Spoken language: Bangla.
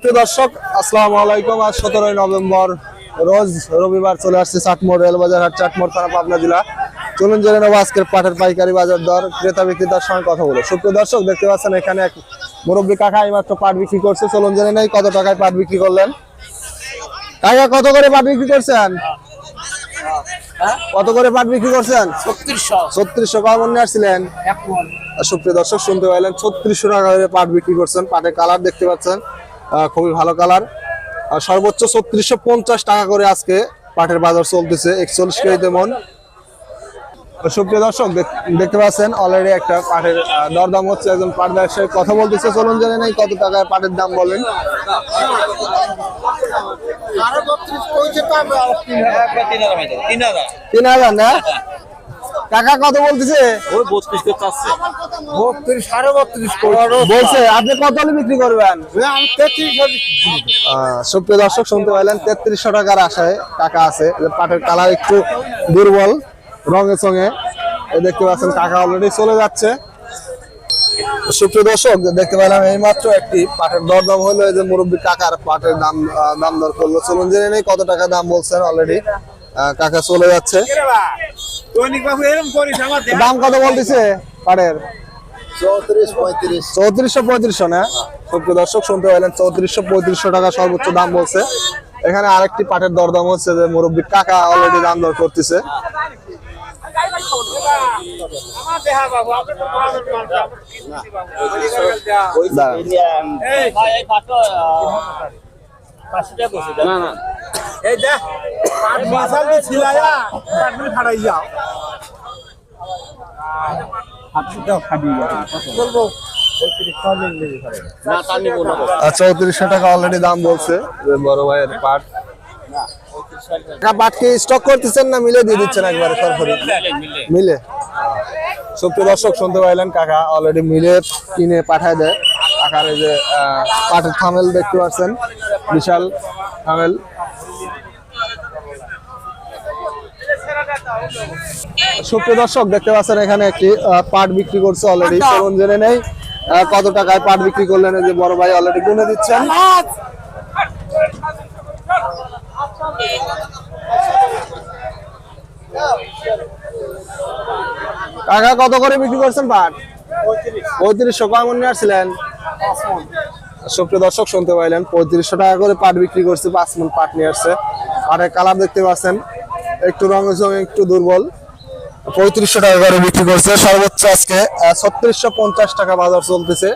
প্রিয় দর্শক আসসালামু আলাইকুম। আজ সতেরোই নভেম্বর রোজ রবিবার চলে আসছে চাটমোড় রেলবাজার হাট চাটমোড় থানা পাবনা জেলা। চলুন জেনে নেব আজকের পাটের পাইকারি বাজার দর। ক্রেতা বিক্রেতার সঙ্গে কথা বলে সুপ্রিয় দর্শক দেখতে পাচ্ছেন এখানে এক মুরব্বী কাকা এইমাত্র পাট বিক্রি করছে। চলুন জেনে নেই কত টাকায় পাট বিক্রি করলেন। কাকা কত করে পাট বিক্রি করছেন? কত করে পাট বিক্রি করছেন? ছত্রিশশো। ছত্রিশশো কেমন নিয়ে আসছিলেন? সুপ্রিয় দর্শক শুনতে পাইলেন ছত্রিশশো টাকা পাট বিক্রি করছেন। পাটের কালার দেখতে পাচ্ছেন। খুবই ভালো কালার। আর সর্বোচ্চ ছত্রিশশো পঞ্চাশ টাকা করে আজকে পাটের বাজার চলতেছে একচল্লিশ কেজিতে মন। সুপ্রিয় দর্শক দেখ- দেখতে পাচ্ছেন অলরেডি একটা পাটের দরদাম হচ্ছে একজন পাট ব্যবসায়ী। কথা বলতেছে চলুন জেনে নেই কত টাকায় পাটের দাম বলেন। তিন তিন হাজার। না? টাকা কত বলতেছে? ওই বত্রিশ কে চাচ্ছে। বত্রিশ সাড়ে বত্রিশ বলছে আপনি কত হলে বিক্রি করবেন? সুপ্রিয় দর্শক শুনতে পাইলেন তেত্রিশশো টাকার আশায় টাকা আছে। পাটের কালার একটু দুর্বল রঙে সঙ্গে এই দেখতে পাচ্ছেন টাকা অলরেডি চলে যাচ্ছে। সুপ্রিয় দর্শক দেখতে পেলাম এই মাত্র একটি পাটের দরদাম হলো। এই যে মুরব্বী কাকার পাটের দাম দাম দর করল। চলুন জেনে নেই কত টাকা দাম বলছেন অলরেডি কাকা চলে যাচ্ছে। দাম কত বলতেছে পঁয়ত্রিশ চৌত্রিশশো না? শুনতে চৌত্রিশশো পঁয়ত্রিশশো টাকা সর্বোচ্চ দাম বলছে। এখানে আরেকটি দরদাম হচ্ছে যে মুরব্বী কাকা অলরেডি দাম দর করতেছে। এই পাট ছিলায়া যাও। চৌত্রিশশো টাকা অলরেডি দাম বলছে। বড় ভাইয়ের পাট। পাট কি স্টক করতেছেন না মিলে দিয়ে দিচ্ছেন একবারে সরাসরি? মিলে। মিলে সুপ্রিয় দর্শক শুনতে পাইলেন কাকা অলরেডি মিলে কিনে পাঠায় দেয়। কাকার এই যে আহ, পাটের থামেল দেখতে পাচ্ছেন। বিশাল থামেল। সুপ্রিয় দর্শক দেখতে পাচ্ছেন এখানে একটি আহ, পাট বিক্রি করছে অলরেডি চলুন জেনে নেই কত টাকায় পাট বিক্রি করলেন এই যে বড় ভাই অলরেডি গুনে দিচ্ছেন। কাকা কত করে বিক্রি করছেন পাট? পঁয়ত্রিশশো। কেমন নিয়ে আসছিলেন? সুপ্রিয় দর্শক, শুনতে পাইলেন, পঁয়ত্রিশশো টাকা করে পাট বিক্রি করছে, পাঁচ মন পাট নিয়ে আসছে। পাটের কালার দেখতে পাচ্ছেন, একটু জমি, একটু দুর্বল। পঁয়ত্রিশশো টাকা করে বিক্রি করছে, সর্বোচ্চ আজকে ছত্রিশশো পঞ্চাশ টাকা বাজার চলতেছে।